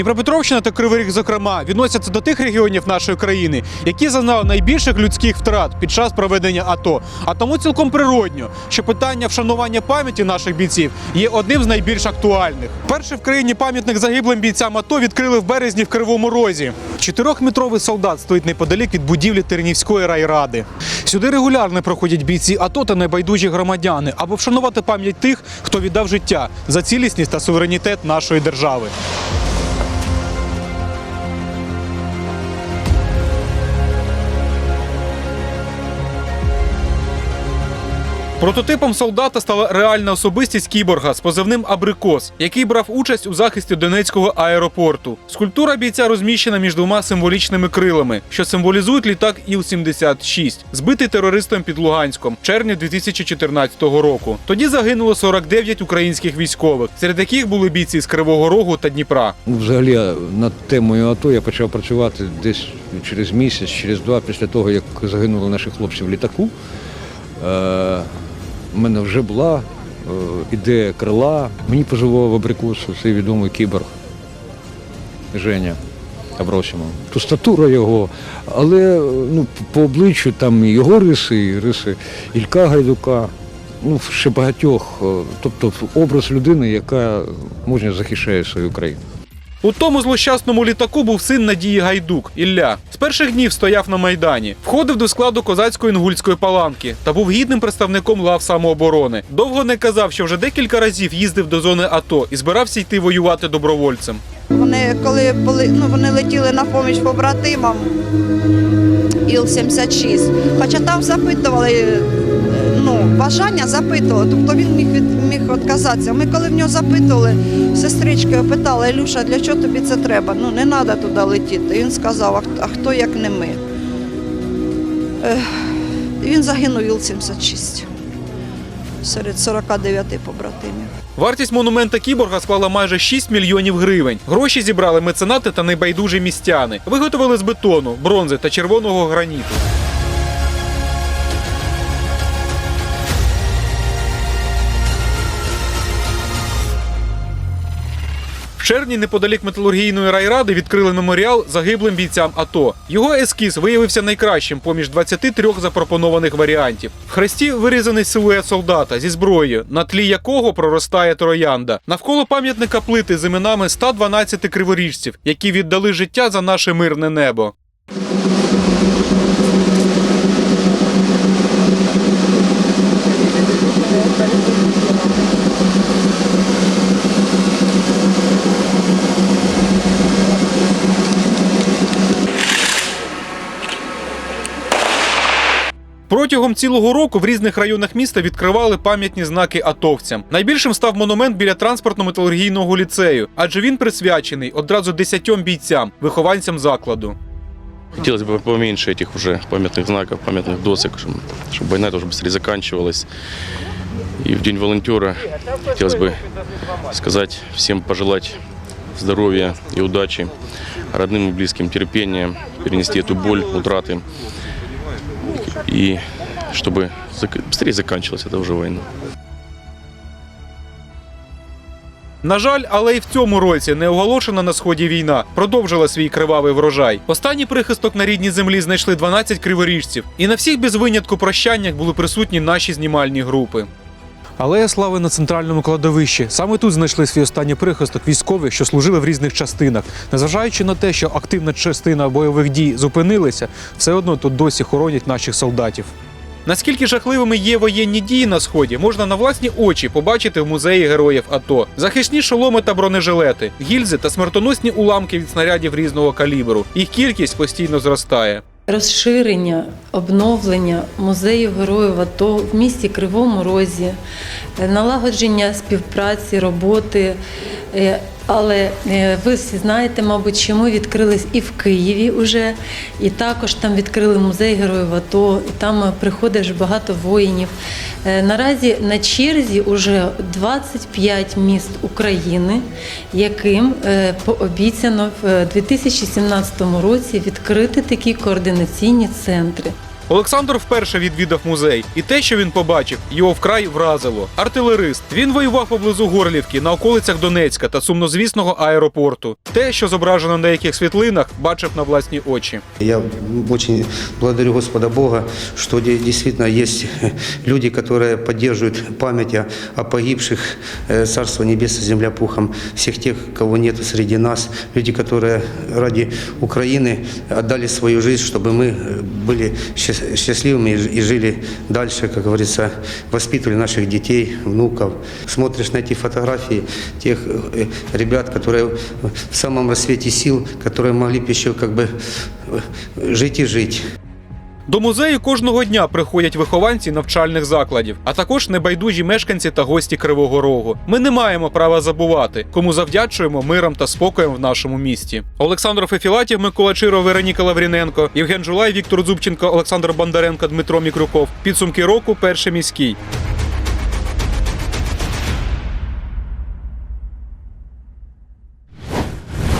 Дніпропетровщина та Кривий Ріг, зокрема, відносяться до тих регіонів нашої країни, які зазнали найбільших людських втрат під час проведення АТО. А тому цілком природньо, що питання вшанування пам'яті наших бійців є одним з найбільш актуальних. Перший в країні пам'ятник загиблим бійцям АТО відкрили в березні в Кривому Розі. Чотирьохметровий солдат стоїть неподалік від будівлі Тернівської райради. Сюди регулярно проходять бійці АТО та небайдужі громадяни, аби вшанувати пам'ять тих, хто віддав життя за цілісність та суверенітет нашої держави. Прототипом солдата стала реальна особистість кіборга з позивним Абрикос, який брав участь у захисті Донецького аеропорту. Скульптура бійця розміщена між двома символічними крилами, що символізують літак Іл-76, збитий терористом під Луганськом в червні 2014 року. Тоді загинуло 49 українських військових, серед яких були бійці з Кривого Рогу та Дніпра. Ну, Взагалі над темою АТО я почав працювати десь через місяць, через два після того, як загинули наші хлопці в літаку. У мене вже була е, ідея крила. Мені поживав абрикосу цей відомий кіборг Женя Абросімов. То статура його, але е, ну, по обличчю там його риси, і риси Ілька Гайдука. Ну, ще багатьох, е, тобто образ людини, яка мужньо захищає свою країну. У тому злощасному літаку був син Надії Гайдук Ілля. З перших днів стояв на майдані, входив до складу козацької інгульської паланки та був гідним представником лав самооборони. Довго не казав, що вже декілька разів їздив до зони АТО і збирався йти воювати добровольцем. Вони коли були, ну, вони летіли на поміч побратимам Іл-76. Хоча там запитували, е, ну, бажання запитували, тобто він міг від міг відказатися. Ми коли в нього запитували, сестрички питали, Ілюша, для чого тобі це треба? Ну не треба туди летіти. Він сказав, а, хто- як не ми? Він загинув Іл-76 серед 49 побратимів. Вартість монумента кіборга склала майже 6 мільйонів гривень. Гроші зібрали меценати та небайдужі містяни. Виготовили з бетону, бронзи та червоного граніту. Червні неподалік металургійної райради відкрили меморіал загиблим бійцям АТО. Його ескіз виявився найкращим поміж 23 запропонованих варіантів. В хресті вирізаний силует солдата зі зброєю, на тлі якого проростає троянда. Навколо пам'ятника плити з іменами 112 криворіжців, які віддали життя за наше мирне небо. Протягом цілого року в різних районах міста відкривали пам'ятні знаки атовцям. Найбільшим став монумент біля транспортно-металургійного ліцею, адже він присвячений одразу десятьом бійцям, вихованцям закладу. Хотелось бы поменьше этих уже памятных знаков, памятных досок, чтобы, чтобы война это уже быстрее заканчивалась. И в День волонтера хотелось бы сказать всем пожелать здоровья и удачи, родным и близким терпения, перенести эту боль, утраты. И чтобы зак- быстрее заканчивалась эта уже война. На жаль, але і в цьому році неоголошена на сході війна продовжила свій кривавий врожай. Останній прихисток на рідній землі знайшли 12 криворіжців, і на всіх без винятку прощаннях були присутні наші знімальні групи. Алея слави на центральному кладовищі. Саме тут знайшли свій останній прихисток військових, що служили в різних частинах. Незважаючи на те, що активна частина бойових дій зупинилися, все одно тут досі хоронять наших солдатів. Наскільки жахливими є воєнні дії на сході, можна на власні очі побачити в музеї героїв АТО. Захисні шоломи та бронежилети, гільзи та смертоносні уламки від снарядів різного калібру. Їх кількість постійно зростає. Розширення, обновлення музею героїв АТО в місті Кривому Розі, е, налагодження співпраці, роботи. Але е, ви всі знаєте, мабуть, що ми відкрились і в Києві вже, і також там відкрили музей героїв АТО, і там е, приходить багато воїнів. Е, Наразі на черзі вже 25 міст України, яким пообіцяно в е, 2017 році відкрити такі координаційні центри. Олександр вперше відвідав музей, і те, що він побачив, його вкрай вразило. Артилерист. Він воював поблизу Горлівки на околицях Донецька та сумнозвісного аеропорту. Те, що зображено на яких світлинах, бачив на власні очі. Я очень благодарю Господа Бога, что де- действительно есть люди, которые поддерживают память о- о погибших, э, Царство Небесное, земля пухом, всех тех, кого нет среди нас, люди, которые ради Украины отдали свою жизнь, чтобы мы э, были счаст- счастливыми и ж- и жили дальше, как говорится, воспитывали наших детей, внуков. Смотришь на эти фотографии тех э, ребят, которые в самом рассвете сил, которые могли бы еще как бы э, жить и жить. До музею кожного дня приходять вихованці навчальних закладів, а також небайдужі мешканці та гості Кривого Рогу. Ми не маємо права забувати, кому завдячуємо миром та спокоєм в нашому місті. Олександр Фефілатів, Микола Чиров, Вероніка Лавріненко, Євген Жулай, Віктор Зубченко, Олександр Бондаренко, Дмитро Мікрюков. Підсумки року перший міський.